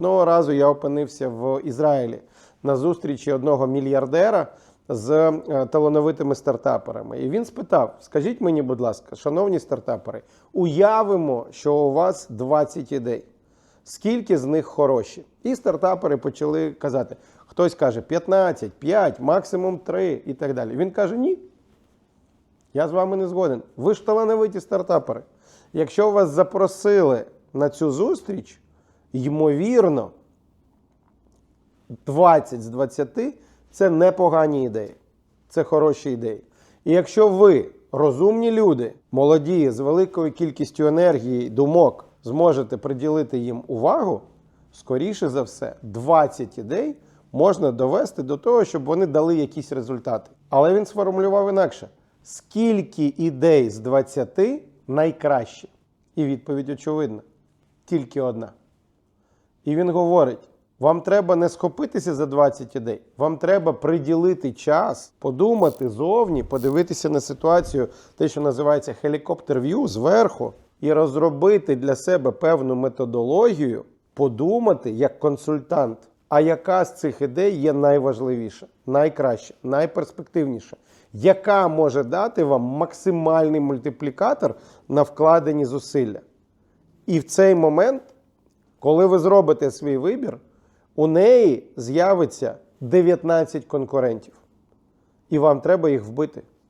Одного разу я опинився в Ізраїлі на зустрічі одного мільярдера з е, талановитими стартаперами. І він спитав: Скажіть мені, будь ласка, шановні стартапери, уявимо, що у вас 20 ідей. Скільки з них хороші? І стартапери почали казати: хтось каже 15, 5, максимум 3 і так далі. Він каже: ні. Я з вами не згоден. Ви ж талановиті стартапери. Якщо вас запросили на цю зустріч, ймовірно, 20 з 20 це непогані ідеї. Це хороші ідеї. І якщо ви, розумні люди, молоді, з великою кількістю енергії, думок, зможете приділити їм увагу, скоріше за все, 20 ідей можна довести до того, щоб вони дали якісь результати. Але він сформулював інакше: скільки ідей з 20 найкраще? І відповідь очевидна: тільки одна. І він говорить: вам треба не схопитися за 20 ідей, вам треба приділити час, подумати зовні, подивитися на ситуацію, те, що називається view зверху, і розробити для себе певну методологію, подумати як консультант. А яка з цих ідей є найважливіша, найкраща, найперспективніша, яка може дати вам максимальний мультиплікатор на вкладені зусилля? І в цей момент коли ви зробите свій вибір, у неї з'явиться 19 конкурентів. І вам треба їх вбити.